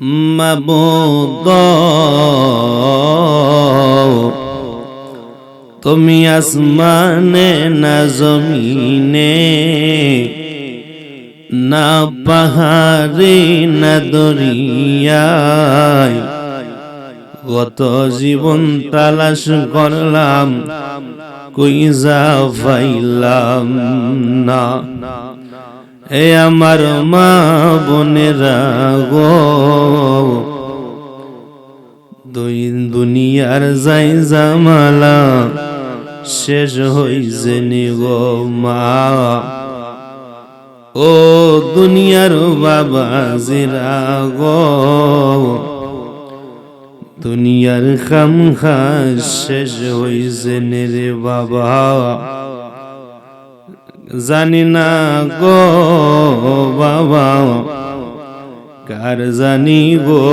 মাবুদ, তুমি আসমানে না জমিনে, না পাহাড়ে, না দরিয়ায়। গত জীবন তালাশ করলাম, কুইজা পাইলাম না। এ আমার মা বোনেরা গো। দুই দুনিয়ার যাই জামালা, শেষ হইছে গো মা। ও দুনিয়ার বাবা জিরা গো। দুনিয়ার খাম শেষ হইছে রে বাবা। জানি না গো বাবা, কার জানি গো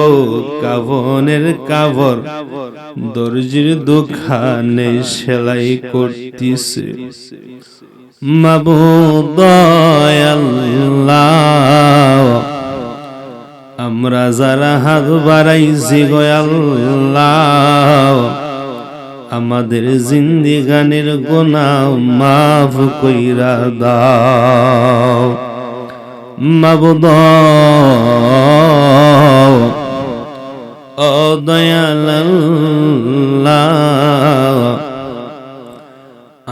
কাবনের কাবর দর্জির দোকানে সেলাই করতিছে। মাবুদ আল্লাহ, আমরা যারা হাত বাড়াইছি গো আল্লাহ আমাদের জিন্দিগানের গোনা মাফ কইরা দাও। মাবুদ ও দয়াল আল্লাহ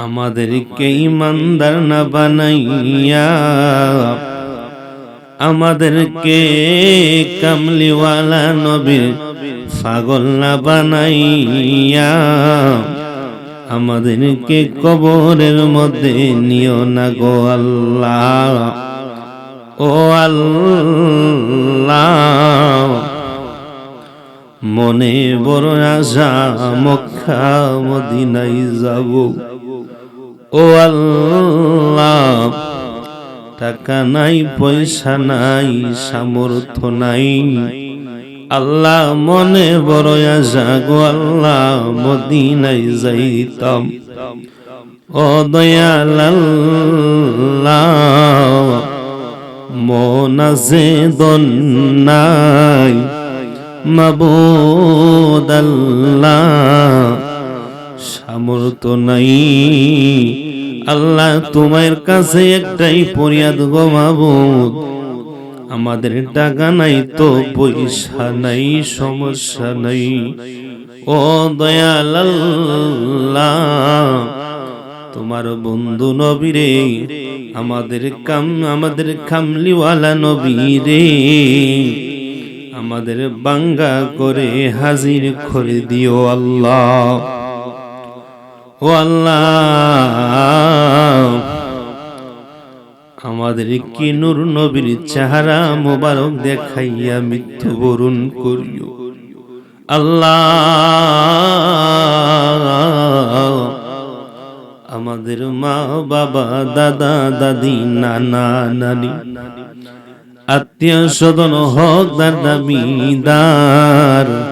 আমাদেরকে ইমানদার না বানাইয়া আমাদেরকে কামলিওয়ালা নবীর পাগল না বানাইয়া আমাদেরকে কবরের মধ্যে নিও না গো আল্লাহ। ও আল্লাহ, মনে বড় আশা মক্কা মদিনাই যাব। ও আল্লাহ টাকা নাই, পয়সা নাই, সামর্থ্য নাই। আল্লাহ মনে বড় আশা গো, আল্লাহ মদিনাই যাইতাম। ও দয়াল আল্লাহ, মন আছে দন নাই। মাবুদ আল্লাহ সামর্থ্য নাই। আল্লাহ তোমার কাছে একটাই পরিয়াদ গো আমাদের টাকা নাই তো পয়সা নাই, সমস্যা নাই। ও দয়াল আল্লাহ, তোমার বন্ধু নবীরে আমাদের কাম, আমাদের কামলিওয়ালা নবীরে আমাদের বাঙ্গা করে হাজির করে দিও আল্লাহ। আল্লাহ। আমাদের কি নূর নবীর চেহারা মোবারক দেখাইয়া মৃত্যুবরণ করিও আল্লাহ। আমাদের মা, বাবা, দাদা, দাদি, নানা, নানি। আত্মীয় স্বজন হক দাবিদার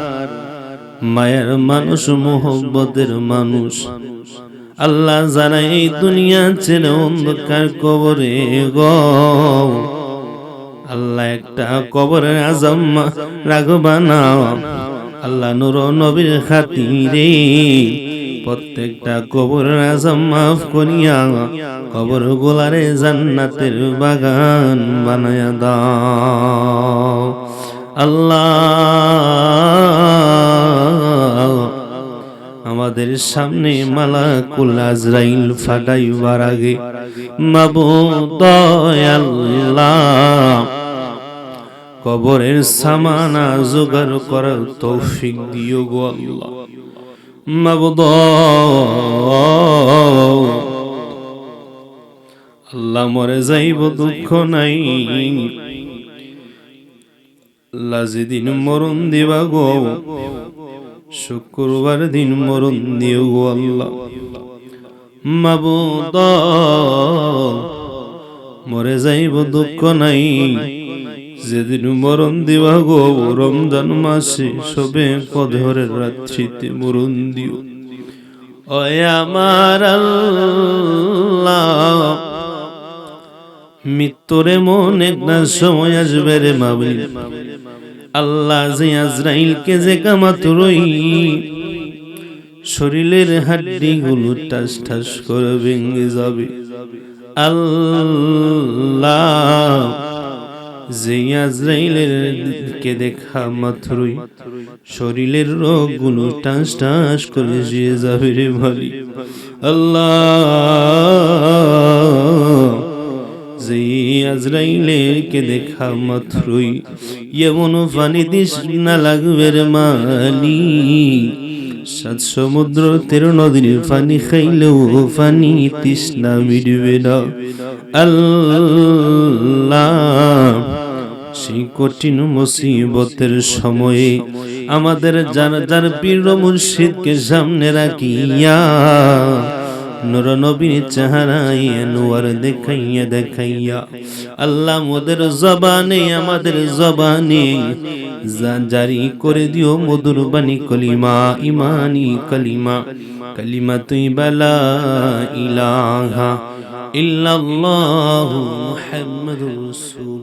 মায়ের মানুষ, মোহব্বতের মানুষ। আল্লাহ যারা এই দুনিয়া ছেড়ে অন্ধকার কবরে গ। আল্লাহ একটা কবরের আজম রাখবা না। আল্লাহ নুর নবীর খাতিরে প্রত্যেকটা কবর আজম মাফ করিয়া কবর গোলারে জান্নাতের বাগান বানায়া দাও। আল্লাহ আমাদের সামনে মালাকুল আজরাইল ফাটাইবার আগে। আল্লাহ, কবরের সামানা জোগাড় করার তৌফিক দিও গো আল্লাহ। মাবুদ আল্লাহ মরে যাইব দুঃখ নাই। লাজিদিন মরণ দিবা গো শুক্রবার দিন মরণ দিও আল্লাহ। মাবুদ, মরে যাইব দুঃখ নাই। যেদিন মরণ দিবা গো রমজান মাসে, সবে কধরের রাত্রিতে মরণ দিও। আমার আল্লাহ, মৃত্যুর এমন একটা সময় আসবে রে মাবলি আল্লাহ যে আজরাইলকে যে কামাতুরই, শরীরের হাড্ডি গুলো টাস ঠাস করে ভেঙে যাবে। আল্লাহ যে আজরাইলের কে দেখা মাত্রই শরীরের রোগগুলো টাস টাস করে শুয়ে যাবে রে ভালি আল্লাহ যে আজরাইলের কে দেখা মাত্রই এমন পানি দিস না লাগবে রে মালি সাত সমুদ্র তেরো নদীর পানি খাইলেও পানি তৃষ্ণা মিটবে না আল্লাহ সেই কঠিন মুসিবতের সময়ে আমাদের যার যার পীর মুর্শিদকে সামনে রাখিয়া নবীর চেহারাই নোয়ার দেখাইয়া দেখাইয়া। আল্লাহ মোদের জবানে, আমাদের জবানে জারি করে দিও মধুর বাণী কলিমা, ইমানি কলিমা। কলিমা তুই বালা ইলাহা ইল্লাল্লাহু মুহাম্মাদুর রাসূল